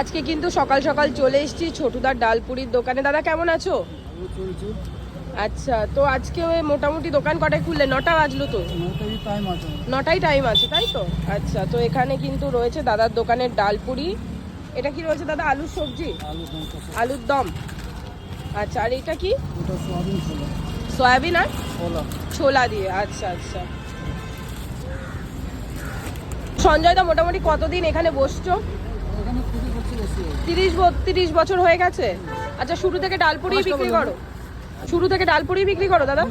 আজকে কিন্তু সকাল সকাল চলে এসেছি ছোটুদার ডালপুরির দোকানে। দাদা, কেমন আছো? আচ্ছা তো আজকে ওই মোটামুটি দোকান কটায় খুললে? নটা বাজলো তো। নটাই টাইম আছে, তাই তো? আচ্ছা তো এখানে কিন্তু রয়েছে দাদার দোকানের ডালপুরি। এটা কি রয়েছে দাদা, আলুর সবজি? আলুর দম। আচ্ছা আর এটা কি? সোয়াবিন আর? ছোলা দিয়ে আচ্ছা আচ্ছা। সঞ্জয় দা, মোটামুটি কতদিন এখানে বসছো? তিরিশ তিরিশ বছর হয়ে গেছে? আচ্ছা শুরু থেকে ডালপুরি বিক্রি করো। শুরু থেকে ডালপুরি বিক্রি করো দাদা?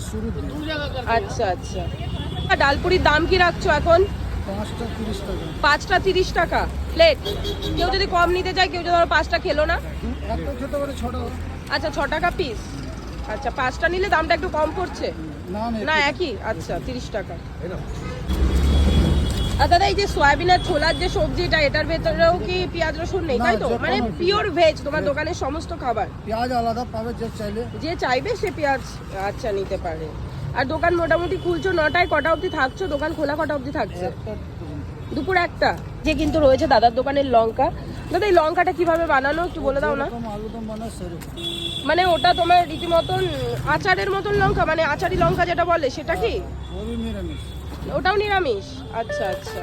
আচ্ছা আচ্ছা। ডালপুরির দাম কি রাখছো এখন? পাঁচটা তিরিশ টাকা। প্লেট। কেউ যদি কম নিতে চায় কেউ যদি ধরো পাঁচটা খেলো না? আচ্ছা ছ টাকা পিস আচ্ছা পাঁচটা নিলে দামটা একটু কম পড়ছে? না একই। আচ্ছা তিরিশ টাকা। দাদা এই যে সয়াবিন আর ছোলার যে সবজিটা এটার ভেতরেও কি পেঁয়াজ রসুন নেই? তাই তো? মানে পিওর ভেজ তোমার দোকানের সমস্ত খাবার? পেঁয়াজ আলাদা পাবে যে চাইলে। যে চাইবে সে পেঁয়াজ আচ্ছা নিতে পারে। আর দোকান মোটামুটি খুলছো নটায় কটা অবধি থাকছো? দোকান খোলা কটা অবধি থাকছে? দুপুর একটা? যে কিন্তু রয়েছে দাদার দোকানের লঙ্কা। দাদা এই লঙ্কাটা কীভাবে বানানো? একটু বলে দাও না। মানে ওটা তোমার রীতিমতন আচারের মতন লঙ্কা? মানে আচারি লঙ্কা যেটা বলে সেটা কি? নিরামিষ। ওটাও নিরামিষ আচ্ছা আচ্ছা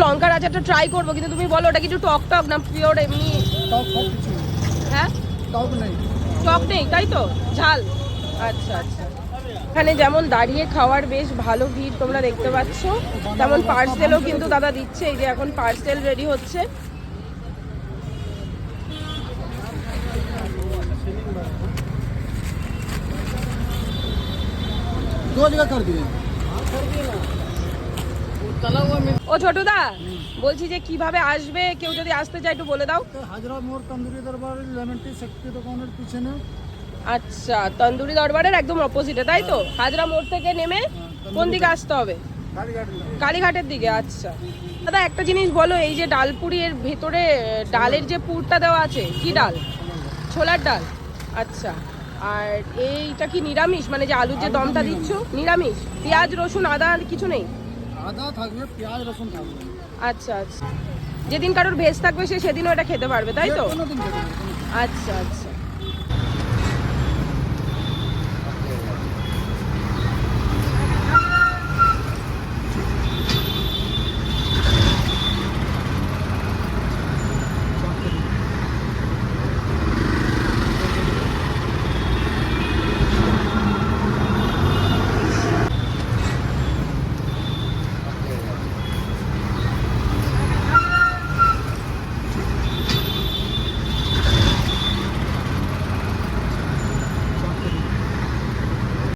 লঙ্কার আচারটা ট্রাই করবো কিন্তু তুমি বলো ওটা কিছু টক টক না পিওর এমনি তাও সব কিছু নেই। হ্যাঁ তাও নেই টক নেই তাই তো ঝাল আচ্ছা আচ্ছা এখানে যেমন দাঁড়িয়ে খাওয়ার বেশ ভালো ভিড় তোমরা দেখতে পাচ্ছ তেমন পার্সেলও কিন্তু দাদা দিচ্ছে এই যে এখন পার্সেল রেডি হচ্ছে दो जगह कर दिए ও ছোটদা বলছি যে কীভাবে আসবে? কেউ যদি আসতে চায় একটু বলে দাও। হাজরা মোড় তন্দুরি দরবার লেমন টি শক্তি দোকানের পিছনে। আচ্ছা তন্দুরি দরবারের একদম অপোজিটে তাই তো? হাজরা মোড় থেকে নেমে কোন দিকে আসতে হবে? কালীঘাটের দিকে। আচ্ছা। দাদা একটা জিনিস বলো এই যে ডালপুরি এর ভেতরে ডালের যে পুরটা দেওয়া আছে কি ডাল? ছোলার ডাল? আচ্ছা আর এইটা কি নিরামিষ? মানে যে আলুর যে দমটা দিচ্ছ নিরামিষ? পেঁয়াজ রসুন আদা আর কিছু নেই? আদা থাকবে পেঁয়াজ রসুন থাকবে। আচ্ছা আচ্ছা। যেদিন কারোর ভেজ থাকবে সে সেদিনও ওটা খেতে পারবে তাই তো। আচ্ছা আচ্ছা।